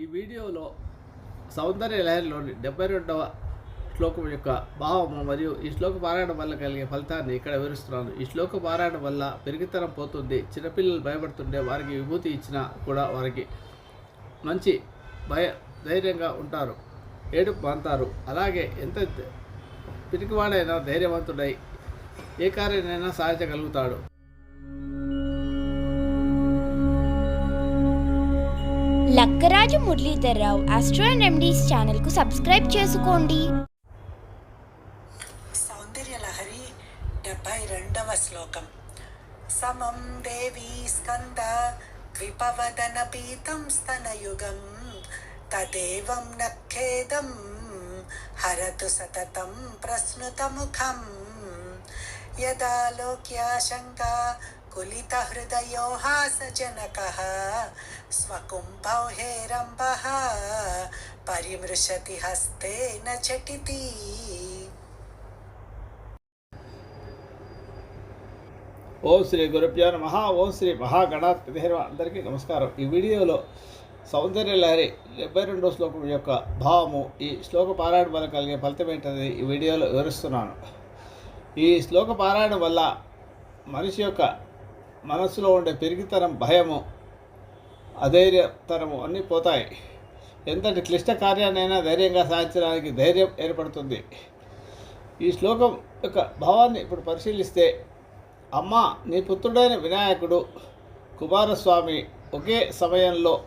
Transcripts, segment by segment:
ఈ వీడియోలో సౌందర్య లహరిలోని డెబ్బై రెండవ శ్లోకం యొక్క భావము మరియు ఈ శ్లోక పారాయణం వల్ల కలిగే ఫలితాన్ని ఇక్కడ వివరిస్తున్నాను. ఈ శ్లోక పారాయణం వల్ల పెరిగితనం పోతుంది. చిన్నపిల్లలు భయపడుతుంటే వారికి విభూతి ఇచ్చినా కూడా వారికి మంచి భయ ధైర్యంగా ఉంటారు. ఏడుపు మాంతారు అలాగే ఎంత పిరికివాడైనా ధైర్యవంతుడై ఏ కార్యనైనా సాధించగలుగుతాడు. Lakkaraju Muralidhar Rao astro and remedies ఛానల్కు సబ్స్క్రైబ్ చేసుకోండి. సౌందర్య లహరి డెబ్బై రెండవ శ్లోకం. సమం దేవి స్కంద ద్విపవదన పీతం స్తనయుగం. తదేవం నఖేదం హరతు సతతం ప్రశ్నుతముఖం. యదా లోక్యాశంకా కులితహృదయో హాసజనకः స్వకుంభౌ హేరంబः పరిమృశతి హస్తేన చటితి ఓం శ్రీ గురుభ్యో నమ ఓం శ్రీ మహాగణాధిపతి అందరికీ నమస్కారం. ఈ వీడియోలో సౌందర్య లహరి డెబ్బై రెండో శ్లోకం యొక్క భావము ఈ శ్లోక పారాయణ వల్ల కలిగే ఫలితం ఏంటనేది ఈ వీడియోలో వివరిస్తున్నాను. ఈ శ్లోక పారాయణ వల్ల మనిషి యొక్క మనస్సులో ఉండే పెరిగితనం భయము అధైర్యతనము అన్నీ పోతాయి. ఎంతటి క్లిష్ట కార్యాన్నైనా ధైర్యంగా సాధించడానికి ధైర్యం ఏర్పడుతుంది. ఈ శ్లోకం యొక్క భావాన్ని ఇప్పుడు పరిశీలిస్తే అమ్మ నీ పుత్రుడైన వినాయకుడు కుమారస్వామి ఒకే సమయంలో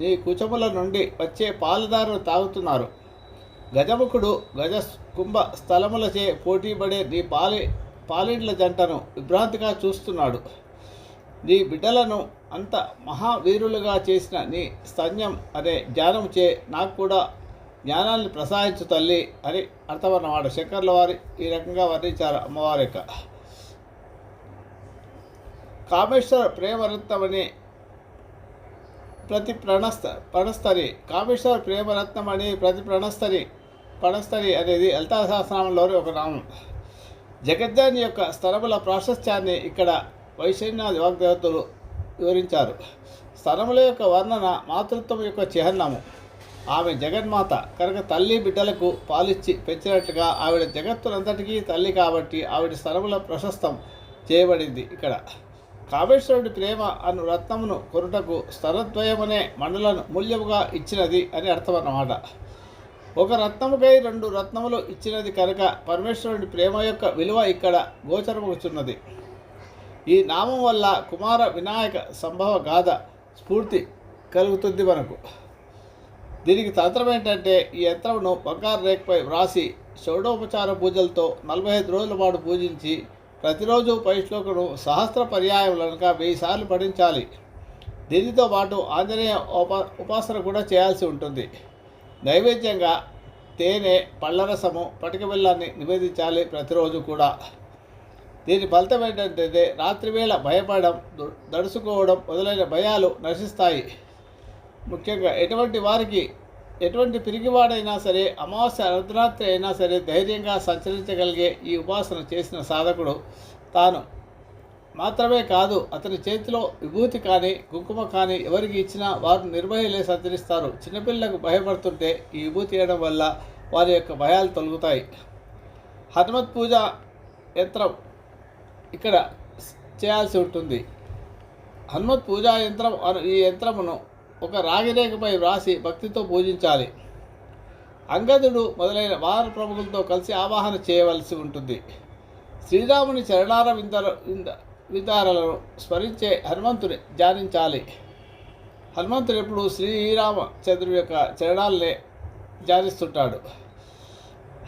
నీ కుచముల నుండి వచ్చే పాలదారులు తాగుతున్నారు. గజముఖుడు గజ కుంభ స్థలములచే పోటీపడే నీ పాలి పాలిండ్ల జంటను విభ్రాంతిగా చూస్తున్నాడు. నీ బిడ్డలను అంత మహావీరులుగా చేసిన నీ స్తన్యం అనే జ్ఞానం చే నాకు కూడా జ్ఞానాన్ని ప్రసాదించు తల్లి అని అర్థమన్నమాట. శంకర్ల వారి ఈ రకంగా వర్ణించారు అమ్మవారి యొక్క. కామేశ్వర ప్రేమరత్నమని ప్రతి ప్రణస్త ప్రణస్తరి కామేశ్వర ప్రేమరత్నమని ప్రతి ప్రణస్తరి ప్రణస్తరి అనేది లలితా ఒక నామం. జగజ్జాని యొక్క స్థలముల ప్రాశస్త్యాన్ని ఇక్కడ వైశన్యాది వాగ్దేవతలు వివరించారు. స్థలముల యొక్క వర్ణన మాతృత్వం యొక్క చిహ్నము. ఆమె జగన్మాత కనుక తల్లి బిడ్డలకు పాలిచ్చి పెంచినట్లుగా ఆవిడ జగత్తునంతటికీ తల్లి కాబట్టి ఆవిడ స్థలముల ప్రశస్తం చేయబడింది ఇక్కడ. కామేశ్వరుడి ప్రేమ అను రత్నమును కొరుటకు స్థలద్వయమనే మండలను మూల్యముగా ఇచ్చినది అని అర్థం అన్నమాట ఒక రత్నముకై రెండు రత్నములు ఇచ్చినది కనుక పరమేశ్వరుడి ప్రేమ యొక్క విలువ ఇక్కడ గోచరమవుతున్నది ఈ నామం వల్ల కుమార వినాయక సంభవ గాథ స్ఫూర్తి కలుగుతుంది మనకు. దీనికి తంత్రం ఏంటంటే ఈ యంత్రమును బంగారు రేఖపై వ్రాసి షోడోపచార పూజలతో నలభై ఐదు రోజుల పాటు పూజించి ప్రతిరోజు పైశ్లోకును సహస్ర సహస్ర పర్యాయములనక వెయ్యి సార్లు పఠించాలి. దీనితో పాటు ఆంజనేయ ఉప ఉపాసన కూడా చేయాల్సి ఉంటుంది. నైవేద్యంగా తేనె పళ్ళరసము పటిక బెల్లాన్ని నివేదించాలి ప్రతిరోజు కూడా. దీని ఫలితం ఏంటంటే రాత్రివేళ భయపడడం దు- దడుచుకోవడం మొదలైన భయాలు నశిస్తాయి. ముఖ్యంగా ఎటువంటి వారికి ఎటువంటి పిరిగివాడైనా సరే అమావాస్య అర్ధరాత్రి అయినా సరే ధైర్యంగా సంచరించగలిగే ఈ ఉపాసన చేసిన సాధకుడు తాను. మాత్రమే కాదు అతని చేతిలో విభూతి కానీ కుంకుమ కానీ ఎవరికి ఇచ్చినా వారు నిర్భయలే సంచరిస్తారు. చిన్నపిల్లలకు భయపడుతుంటే ఈ విభూతి వేయడం వల్ల వారి యొక్క భయాలు తొలగుతాయి. హనుమత్ పూజ యంత్రం ఇక్కడ చేయాల్సి ఉంటుంది. హనుమత్ పూజా యంత్రం ఈ యంత్రమును ఒక రాగిరేఖపై వ్రాసి భక్తితో పూజించాలి. అంగదుడు మొదలైన వార ప్రముఖులతో కలిసి ఆవాహన చేయవలసి ఉంటుంది. శ్రీరాముని చరణార విందర వింద విధారాలను స్మరించే హనుమంతుని ధ్యానించాలి. హనుమంతుడు ఎప్పుడు శ్రీరామచంద్రుడి యొక్క చరణాలనే ధ్యానిస్తుంటాడు.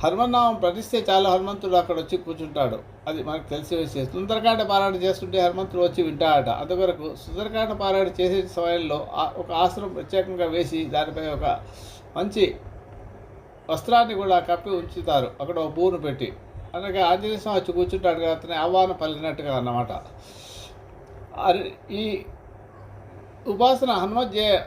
హనుమన్నామం పఠిస్తే చాలు హనుమంతుడు అక్కడ వచ్చి కూర్చుంటాడు. అది మనకు తెలిసి విషయం. సుందరకాండ పారాయణ చేస్తుంటే హనుమంతుడు వచ్చి వింటాడట. అంతవరకు సుందరకాండ పారాయణ చేసే సమయంలో ఒక ఆసనం ప్రత్యేకంగా వేసి దానిపై ఒక మంచి వస్త్రాన్ని కూడా కప్పి ఉంచుతారు. అక్కడ ఒక బూను పెట్టి. అనగా ఆంజనేయ స్వామి వచ్చి కూర్చుంటాడు కదా అతని ఆహ్వానం పలికినట్టుగా అన్నమాట. ఈ ఉపాసన హనుమత్ జే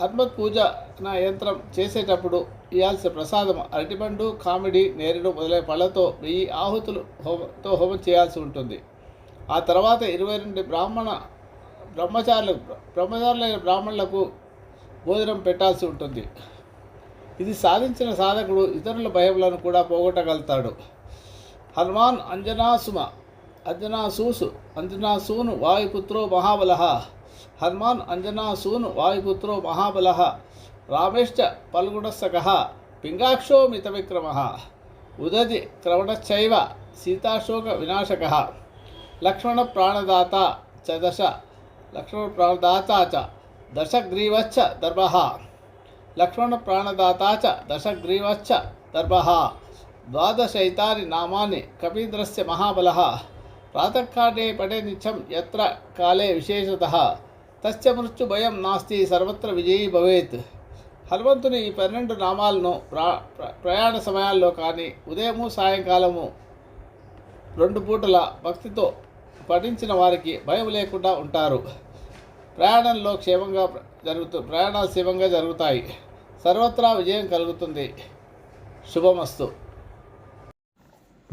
హనుమత్ పూజ నా యంత్రం చేసేటప్పుడు ఇవ్వాల్సిన ప్రసాదం అరటిపండు కామెడీ నేరేడు మొదలైన పళ్ళతో వెయ్యి ఆహుతులు హోమతో హోమం చేయాల్సి ఉంటుంది. ఆ తర్వాత ఇరవై రెండు బ్రాహ్మణ బ్రహ్మచారులకు బ్రహ్మచారులైన బ్రాహ్మణులకు భోజనం పెట్టాల్సి ఉంటుంది. ఇది సాధించిన సాధకుడు ఇతరుల భయములను కూడా పోగొట్టగలుగుతాడు. హనుమాన్ అంజనాసుమ అంజనాసూసు అంజనాసూను వాయుపుత్రో మహాబలహ. హనుమాన్ అంజనాసూను వాయుపుత్రో మహాబలహ. రామేశ్చ పల్గుణస్సక పింగాక్షో మితవిక్రమ ఉదతి క్రవణశ్చైవ సీతాశోక వినాశక లక్ష్మణ ప్రాణదాత చ దశ లక్ష్మణ ప్రాణదాత చ దశగ్రీవచ్చ దర్భ లక్ష్మణ ప్రాణదాత చ దశగ్రీవచ్చ దర్భ ద్వాదశైతాని నామాని కపీంద్రస్య మహాబల ప్రాతకాలే పడే నిత్యం ఎత్ర కాలే విశేషత తస్య మృత్యుభయం నాస్తి సర్వత్ర విజయీ భవేత్ హనుమంతుని ఈ పన్నెండు నామాలను ప్ర- ప్రయాణ సమయాల్లో కానీ ఉదయము సాయంకాలము రెండు పూటల భక్తితో పఠించిన వారికి భయం లేకుండా ఉంటారు. ప్రయాణంలో క్షేమంగా జరుగుతూ ప్రయాణాలు క్షేమంగా జరుగుతాయి. సర్వత్రా విజయం కలుగుతుంది. శుభమస్తు.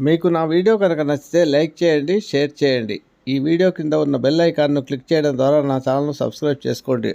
మీకు నా వీడియో కనుక నచ్చితే లైక్ చేయండి షేర్ చేయండి. ఈ వీడియో కింద ఉన్న బెల్ ఐకాన్ను క్లిక్ చేయడం ద్వారా నా ఛానల్ను సబ్స్క్రైబ్ చేసుకోండి.